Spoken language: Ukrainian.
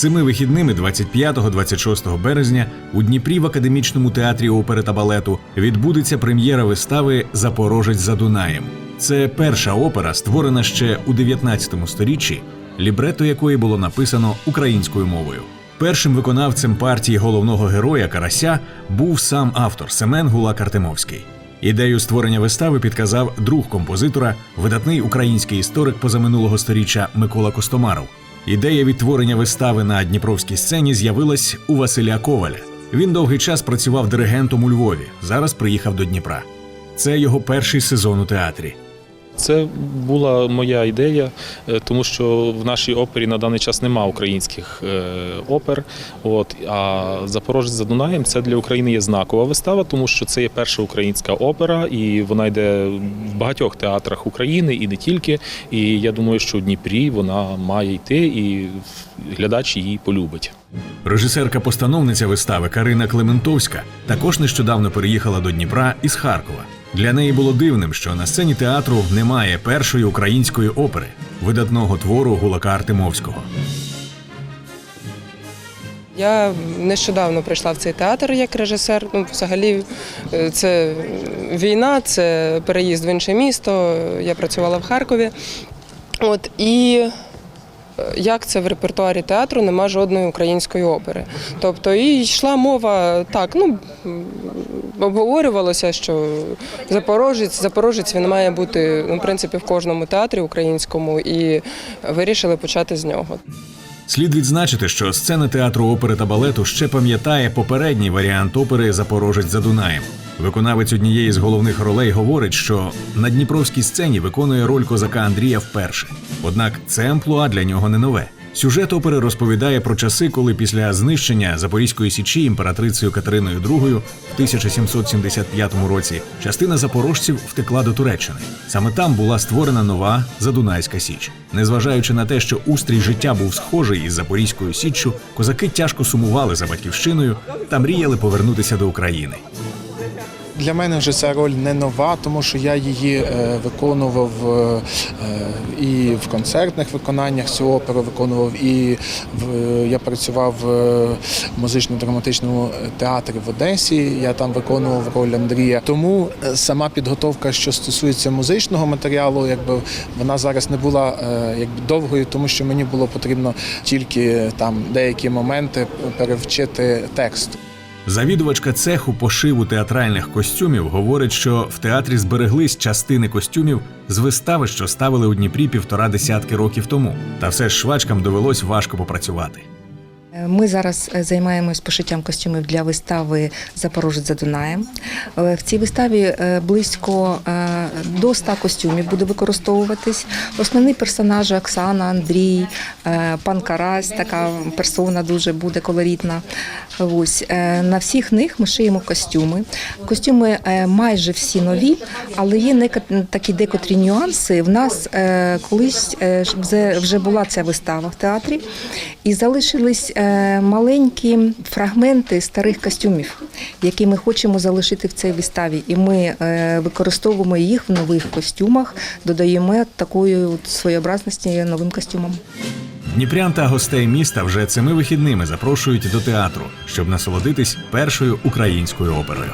Цими вихідними 25-26 березня у Дніпрі в академічному театрі опери та балету відбудеться прем'єра вистави Запорожець за Дунаєм. Це перша опера, створена ще у 19 сторіччі, лібрето якої було написано українською мовою. Першим виконавцем партії головного героя Карася був сам автор Семен Гулак Артемовський. Ідею створення вистави підказав друг композитора, видатний український історик позаминулого сторіччя Микола Костомаров. Ідея відтворення вистави на дніпровській сцені з'явилась у Василя Коваля. Він довгий час працював диригентом у Львові. Зараз приїхав до Дніпра. Це його перший сезон у театрі. Це була моя ідея, е, тому що в нашій опері на даний час нема українських е, опер. От а Запорожець за Дунаєм це для України є знакова вистава, тому що це є перша українська опера, і вона йде в багатьох театрах України і не тільки. І я думаю, що в Дніпрі вона має йти, і глядач її полюбить. Режисерка-постановниця вистави Карина Клементовська також нещодавно переїхала до Дніпра із Харкова. Для неї було дивним, що на сцені театру немає першої української опери, видатного твору Гулака Артемовського. Я нещодавно прийшла в цей театр як режисер. Ну, взагалі, е, це війна, це переїзд в інше місто. Я працювала в Харкові. От і як це в репертуарі театру нема жодної української опери. Тобто і йшла мова так, ну обговорювалося, що Запорожець, Запорожець він має бути ну, в принципі в кожному театрі українському, і вирішили почати з нього. Слід відзначити, що сцена театру опери та балету ще пам'ятає попередній варіант опери Запорожець за Дунаєм. Виконавець однієї з головних ролей говорить, що на дніпровській сцені виконує роль козака Андрія вперше. Однак це амплуа для нього не нове. Сюжет опери розповідає про часи, коли після знищення Запорізької січі імператрицею Катериною II в 1775 році частина запорожців втекла до Туреччини. Саме там була створена нова Задунайська Січ. Незважаючи на те, що устрій життя був схожий із Запорізькою Січчю, козаки тяжко сумували за батьківщиною та мріяли повернутися до України. Для мене вже ця роль не нова, тому що я її е, виконував е, і в концертних виконаннях цю оперу виконував, і я працював в музично-драматичному театрі в Одесі. Я там виконував роль Андрія. Тому е, сама підготовка, що стосується музичного матеріалу, якби вона зараз не була е, якби довгою, тому що мені було потрібно тільки там деякі моменти перевчити текст. Завідувачка цеху пошиву театральних костюмів говорить, що в театрі збереглись частини костюмів з вистави, що ставили у Дніпрі півтора десятки років тому. Та все ж швачкам довелось важко попрацювати. Ми зараз е, займаємось пошиттям костюмів для вистави Запорожець за Дунаєм. Е, В цій виставі е, близько до 100 костюмів буде використовуватись. Основні персонажі Оксана, Андрій, пан Карась, така персона дуже буде колоритна. Ось на всіх них ми шиємо костюми. Костюми майже всі нові, але є такі декотрі нюанси. В нас колись вже- була ця вистава в театрі, і залишились маленькі фрагменти старих костюмів, які ми хочемо залишити в цій виставі. І ми е, використовуємо їх в нових костюмах, додаємо такої своєобразності новим костюмам. Дніпрян та гостей міста вже цими вихідними запрошують до театру, щоб насолодитись першою українською оперою.